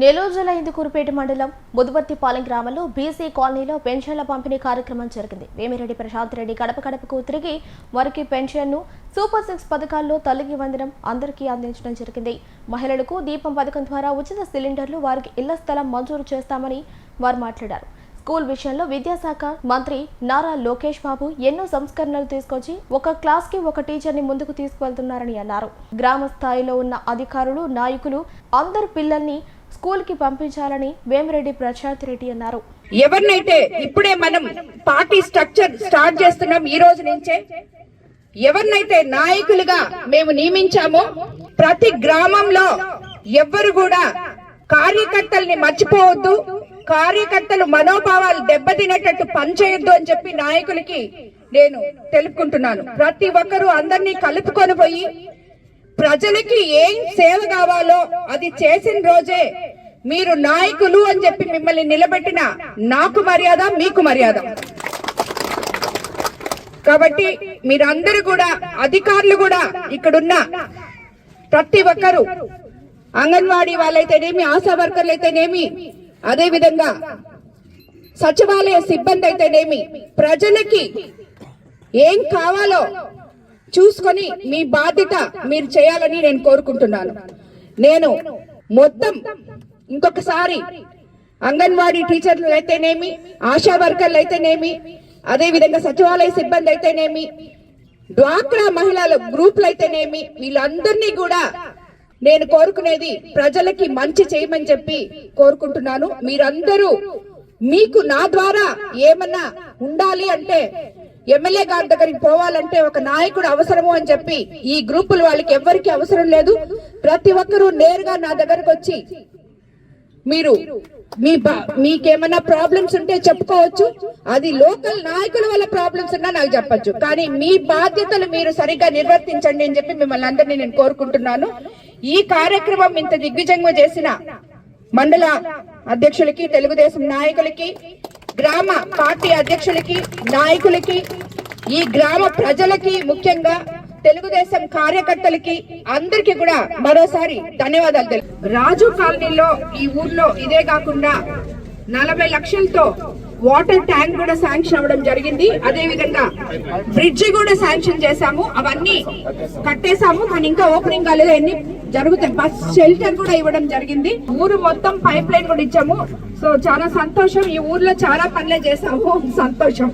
నెల్లూరు జిల్లా ఇందుకూరుపేట మండలం ముదువర్తిపాలెం గ్రామంలో బీసీ కాలనీలో పెన్షన్ల పంపిణీ కార్యక్రమం జరిగింది. వేమిరెడ్డి ప్రశాంత్ రెడ్డి గడప గడపకు తిరిగి వారికి పెన్షన్ను సూపర్ సిక్స్ పథకాల్లో తల్లికి వందనం అందరికీ అందించడం జరిగింది. మహిళలకు దీపం పథకం ద్వారా ఉచిత సిలిండర్లు వారికి ఇళ్ళ స్థలం మంజూరు చేస్తామని వారు మాట్లాడారు. స్కూల్ విషయంలో విద్యాశాఖ మంత్రి నారా లోకేష్ బాబు ఎన్నో సంస్కరణలు తీసుకొచ్చి ఒక క్లాస్కి ఒక టీచర్ని ముందుకు తీసుకువెళ్తున్నారని అన్నారు. గ్రామ స్థాయిలో ఉన్న అధికారులు నాయకులు అందరు పిల్లల్ని స్కూల్కి పంపించాలని వేమిరెడ్డి ప్రశాంత్ రెడ్డి అన్నారు. ఎవరినైతే ఇప్పుడే మనం పార్టీ స్ట్రక్చర్ స్టార్ట్ చేస్తున్నాం ఈ రోజు నుంచే ఎవరినైతే నాయకులుగా మేము నియమించామో ప్రతి గ్రామంలో ఎవ్వరు కూడా కార్యకర్తల్ని మర్చిపోవద్దు కార్యకర్తలు మనోభావాలు దెబ్బతినేటట్టు పనిచేయొద్దు అని చెప్పి నాయకులకి నేను తెలుపుకుంటున్నాను. ప్రతి ఒక్కరూ అందరినీ కలుపుకొని పోయి ప్రజలకి ఏం సేవ కావాలో అది చేసిన రోజే. మీరు నాయకులు అని చెప్పి మిమ్మల్ని నిలబెట్టిన నాకు మర్యాద మీకు మర్యాద. కాబట్టి మీరందరూ కూడా అధికారులు కూడా ఇక్కడున్న ప్రతి ఒక్కరు అంగన్వాడీ వాళ్ళైతేనేమి ఆశా వర్కర్లు అయితేనేమి అదే విధంగా సచివాలయ సిబ్బంది అయితేనేమి ప్రజలకి ఏం కావాలో చూసుకొని మీ బాధ్యత మీరు చేయాలని నేను కోరుకుంటున్నాను. నేను మొత్తం ఇంకొకసారి అంగన్వాడీ టీచర్లు అయితేనేమి ఆశా వర్కర్లు అయితేనేమి అదేవిధంగా సచివాలయ సిబ్బంది అయితేనేమి డ్వాక్రా మహిళల గ్రూపులు అయితేనేమి వీళ్ళందరినీ కూడా నేను కోరుకునేది ప్రజలకి మంచి చేయమని చెప్పి కోరుకుంటున్నాను. మీరందరూ మీకు నా ద్వారా ఏమన్నా ఉండాలి అంటే ఎమ్మెల్యే గారి దగ్గరికి పోవాలంటే ఒక నాయకుడు అవసరము అని చెప్పి ఈ గ్రూపులు వాళ్ళకి ఎవరికి అవసరం లేదు. ప్రతి ఒక్కరూ నేరుగా నా దగ్గరకు వచ్చి మీరు మీ బా- మీకేమన్నా ప్రాబ్లమ్స్ ఉంటే చెప్పుకోవచ్చు. అది లోకల్ నాయకుల వల్ల ప్రాబ్లమ్స్ ఉన్నా నాకు చెప్పొచ్చు. కానీ మీ బాధ్యతలు మీరు సరిగ్గా నిర్వర్తించండి అని చెప్పి మిమ్మల్ని అందరినీ నేను కోరుకుంటున్నాను. ఈ కార్యక్రమం ఇంత దిగ్విజంగా చేసిన మండల అధ్యక్షులకి తెలుగుదేశం నాయకులకి గ్రామ పార్టీ అధ్యక్షులకి నాయకులకి ఈ గ్రామ ప్రజలకి ముఖ్యంగా తెలుగుదేశం కార్యకర్తలకి అందరికీ కూడా మరోసారి ధన్యవాదాలు తెలుపు రాజు కాలనీలో ఈ ఊర్లో ఇదే కాకుండా నలభై లక్షలతో వాటర్ ట్యాంక్ కూడా శాంక్షన్ అవ్వడం జరిగింది. అదే విధంగా బ్రిడ్జి కూడా శాంక్షన్ చేశాము. అవన్నీ కట్టేశాము. కానీ ఇంకా ఓపెనింగ్ కాలేదు. అన్ని జరుగుతాయి? బస్ షెల్టర్ కూడా ఇవ్వడం జరిగింది. ఊరు మొత్తం పైప్ లైన్ కూడా ఇచ్చాము. సో చాలా సంతోషం. ఈ ఊర్లో చాలా పనులే చేశాము. సంతోషం.